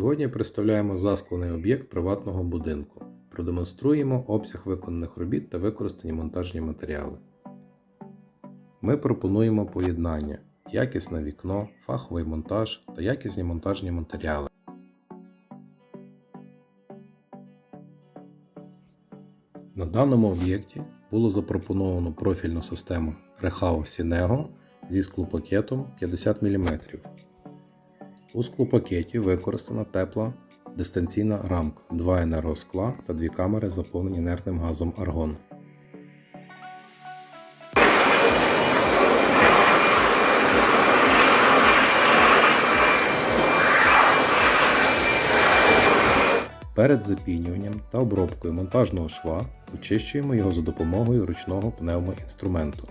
Сьогодні представляємо засклений об'єкт приватного будинку. Продемонструємо обсяг виконаних робіт та використані монтажні матеріали. Ми пропонуємо поєднання, якісне вікно, фаховий монтаж та якісні монтажні матеріали. На даному об'єкті було запропоновано профільну систему Rehau Sinego зі склопакетом 50 мм. У склопакеті використана тепла дистанційна рамка, два енергоскла та дві камери заповнені інертним газом аргон. Перед запінюванням та обробкою монтажного шва очищуємо його за допомогою ручного пневмоінструменту.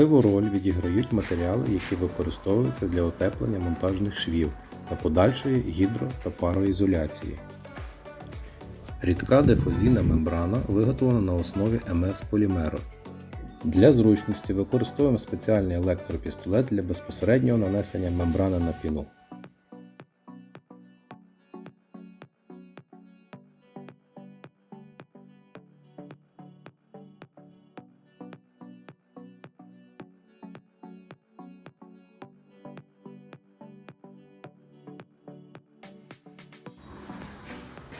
Важливу роль відіграють матеріали, які використовуються для утеплення монтажних швів та подальшої гідро- та пароізоляції. Рідка дифузійна мембрана виготовлена на основі МС полімеру. Для зручності використовуємо спеціальний електропістолет для безпосереднього нанесення мембрани на піну.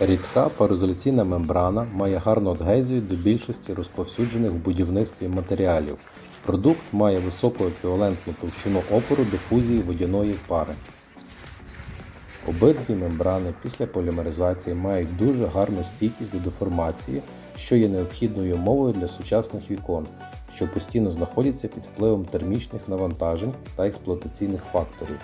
Рідка пароізоляційна мембрана має гарну адгезію до більшості розповсюджених в будівництві матеріалів. Продукт має високу еквівалентну товщину опору дифузії водяної пари. Обидві мембрани після полімеризації мають дуже гарну стійкість до деформації, що є необхідною умовою для сучасних вікон, що постійно знаходяться під впливом термічних навантажень та експлуатаційних факторів.